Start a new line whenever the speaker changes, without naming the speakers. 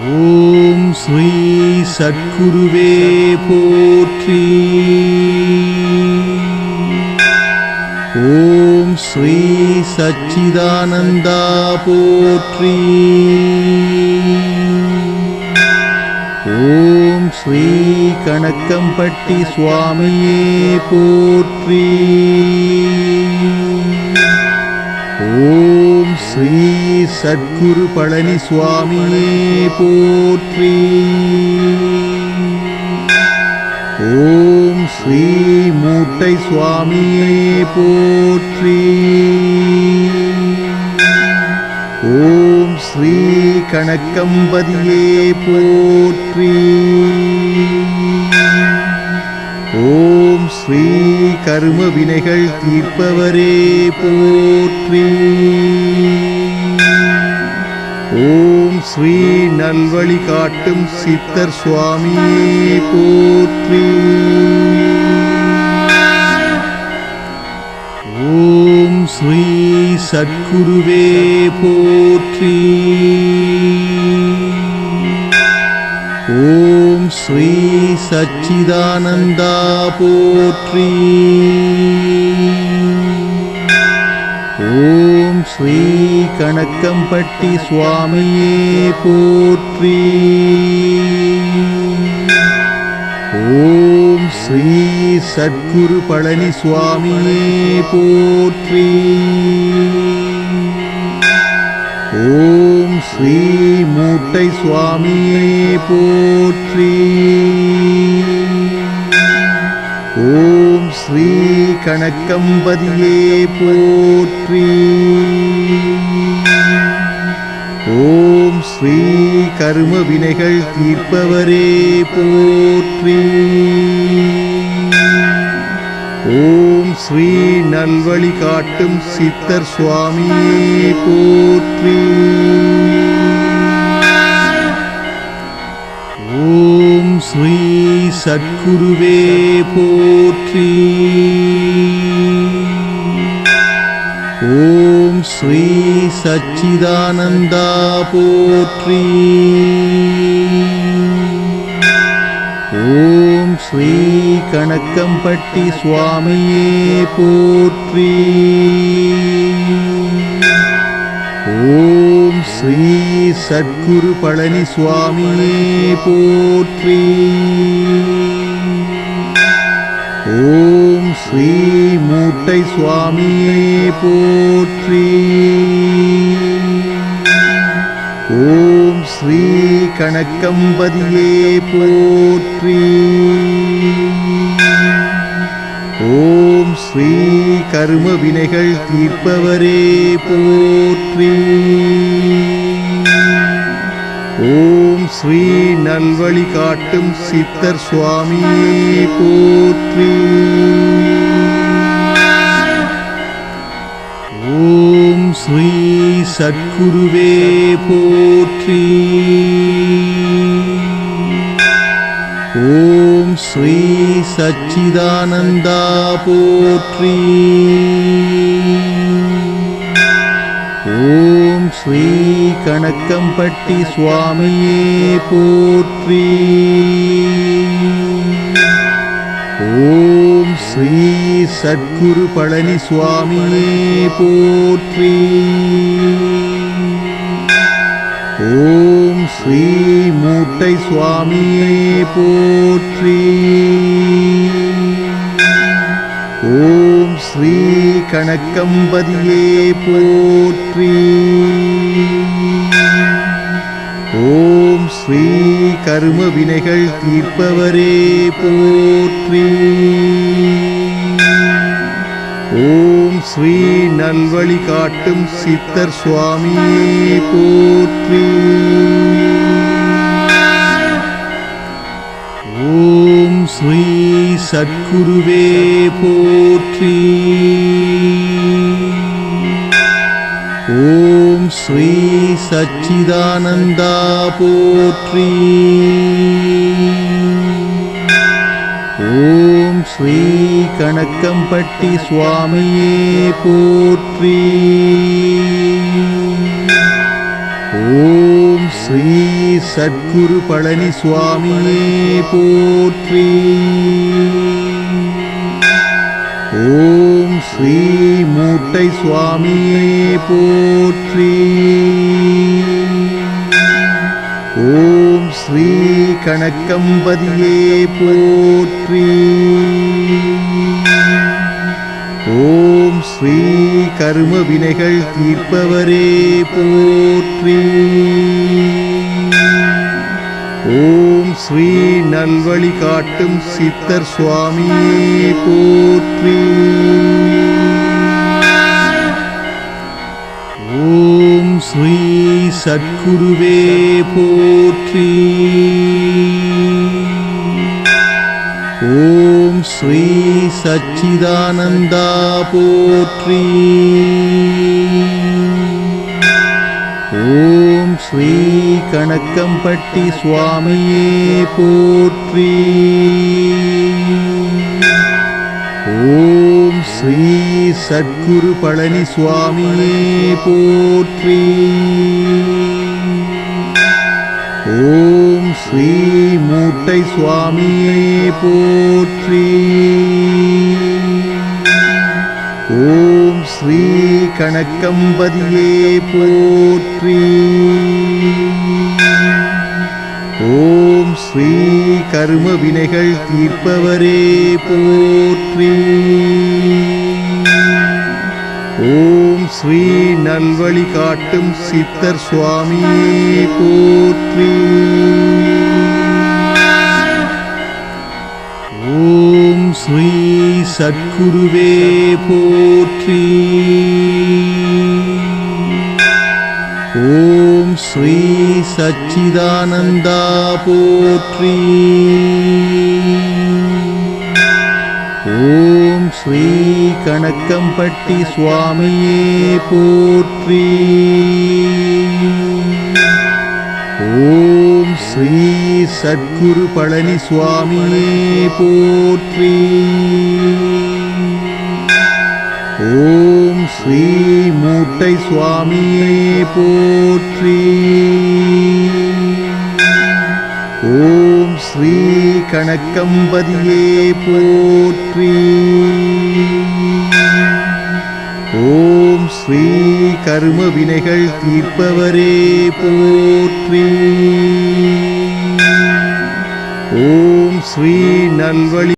ஓம் ஸ்ரீ சத்குருவே போற்றி. ஓம் ஸ்ரீ சச்சிதானந்தா போற்றி. ஓம் ஸ்ரீ கணக்கம்பட்டி சுவாமியே போற்றி. ஓம் ஸ்ரீ சத்குரு பழனி சுவாமியே போற்றி. ஓம் ஸ்ரீ மூட்டை சுவாமியே போற்றி. ஓம் ஸ்ரீ கணக்கம்பதியே போற்றி. ஓம் ஸ்ரீ கரும வினைகள் தீர்ப்பவரே போற்றி. ஸ்ரீ நல்வழி காட்டும் சித்தர் சுவாமியே போற்றி. ஓம் ஸ்ரீ சத்குருவே போற்றி. ஓம் ஸ்ரீ சச்சிதானந்தா போற்றி. ஸ்ரீ கணக்கம்பட்டி சுவாமியே போற்றி. ஓம் ஸ்ரீ சத்குரு பழனி சுவாமியே போற்றி. ஓம் ஸ்ரீ மூட்டை சுவாமியே போற்றி. ஓம் ஸ்ரீ கணக்கம்பதியே போற்றி. ஸ்ரீ கர்ம வினைகள் தீர்ப்பவரே போற்றி. ஓம் ஸ்ரீ நல்வழி காட்டும் சித்தர் சுவாமியே போற்றி. ஓம் ஸ்ரீ சத்குருவே போற்றி. ஓம் ஸ்ரீ சச்சிதானந்தா போற்றி. ஓம் ஸ்ரீ கணக்கம்பட்டி சுவாமியே போற்றி. ஓம் ஸ்ரீ சத்குரு பழனி சுவாமியே போற்றி. ஓம் ஸ்ரீ மூ மூட்டை சுவாமியே போற்றி. ஓம் ஸ்ரீ கணக்கம்பதியே போற்றி. ஓம் ஸ்ரீ கரும வினைகள் தீர்ப்பவரே போற்றி. ஓம் ஸ்ரீ நல்வழி காட்டும் சித்தர் சுவாமியே போற்றி. ஓம் ஸ்ரீ சத்குருவே போற்றி. ஓம் ஸ்ரீ சச்சிதானந்தா போற்றி. ஓம் ஸ்ரீ கணக்கம்பட்டி சுவாமியே போற்றி. ஓம் ஸ்ரீ சத்குரு பழனி சுவாமியே போற்றி. ஓம் ஸ்ரீ மூட்டை சுவாமியே போற்றி. ஓம் ஸ்ரீ கணக்கம்பதியே போற்றி. ஓம் ஸ்ரீ கரும வினைகள் தீர்ப்பவரே போற்றி. ஓம் ஸ்ரீ நல்வழி காட்டும் சித்தர் சுவாமியே போற்றி. ஓம் ஸ்ரீ சத்குருவே போற்றி. ஓம் ஸ்ரீ சச்சிதானந்தா போற்றி. ஓம் ஸ்ரீ கணக்கம்பட்டி சுவாமியே போற்றி. ஓம் ஸ்ரீ சத்குரு பழனி சுவாமியே போற்றி. ஓம் ஸ்ரீ மூட்டை சுவாமியே போற்றி. ஓம் ஸ்ரீ கணக்கம்பதியே போற்றி. ஸ்ரீ கர்ம வினைகள் தீர்ப்பவரே போற்றி. ஓம் ஸ்ரீ நல்வழி காட்டும் சித்தர் சுவாமியே போற்றி. ஓம் ஸ்ரீ சத்குருவே போற்றி. ஓம் ஸ்ரீ சச்சிதானந்தா போற்றி. ஓம் ஸ்ரீ கணக்கம்பட்டி சுவாமியே போற்றி. ஓம் ஸ்ரீ சத்குரு பழனி சுவாமியே போற்றி. ஓம் ஸ்ரீ மூட்டை சுவாமியே போற்றி. ஓம் ஸ்ரீ கணக்கம்பதியே போற்றி. ஓம் ஸ்ரீ கரும வினைகள் தீர்ப்பவரே போற்றி. ஓம் ஸ்ரீ நல்வழி காட்டும் சித்தர் சுவாமியே போற்றி. ஓம் ஸ்ரீ சத்குருவே போற்றி. ஓம் ஸ்ரீ சச்சிதானந்தா போற்றி. ஓம் ஸ்ரீ கணக்கம்பட்டி சுவாமியே போற்றி. ஓம் ஸ்ரீ சத்குரு பழனி சுவாமியே போற்றி. ஓம் ஸ்ரீ மூட்டை சுவாமியே போற்றி. ஓம் ஸ்ரீ கணக்கம்பதியே போற்றி. ஓம் ஸ்ரீ கரும வினைகள் தீர்ப்பவரே போற்றி. ஸ்ரீ நல்வழி